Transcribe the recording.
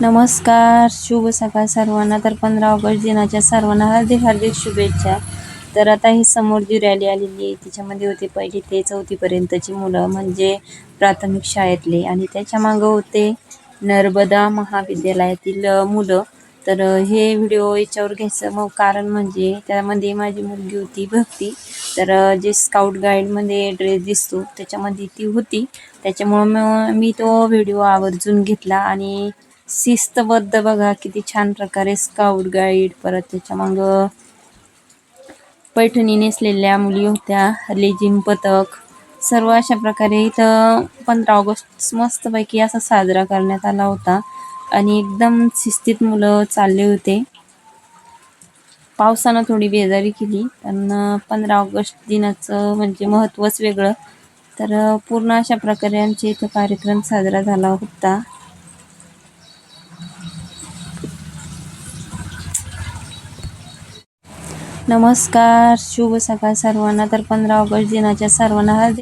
नमस्कार शुभ सकाळ सर्वांना. तर पंधरा ऑगस्ट दिनाच्या सर्वांना हार्दिक हार्दिक शुभेच्छा. तर आता ही समोर जी रॅली आलेली आहे तिच्यामध्ये होते पहिली ते चौथीपर्यंतची मुलं म्हणजे प्राथमिक शाळेतले. आणि त्याच्या मागं होते नर्मदा महाविद्यालयातील मुलं. तर हे व्हिडिओ याच्यावर घ्यायचं मग कारण म्हणजे त्यामध्ये माझी मुलगी होती भक्ती. तर जे स्काउट गाईडमध्ये ड्रेस दिसतो त्याच्यामध्ये ती होती. त्याच्यामुळं मग मी तो व्हिडिओ आवर्जून घेतला आणि शिस्तबद्ध बघा किती छान प्रकारे स्काउट गाईड परत त्याच्या मग पैठणी नेसलेल्या मुली होत्या लेझिम पथक. सर्व अशा प्रकारे इथं पंधरा ऑगस्ट मस्तपैकी असा साजरा करण्यात आला होता आणि एकदम शिस्तीत मुलं चालले होते. पावसानं थोडी बेजारी केली पण पंधरा ऑगस्ट दिनाचं म्हणजे महत्त्वच वेगळं. तर पूर्ण अशा प्रकारे आमच्या इथं कार्यक्रम साजरा झाला होता. नमस्कार शुभ सकाळ सर्वांना. तर पंधरा ऑगस्ट दिनाच्या सर्वांना हार्दिक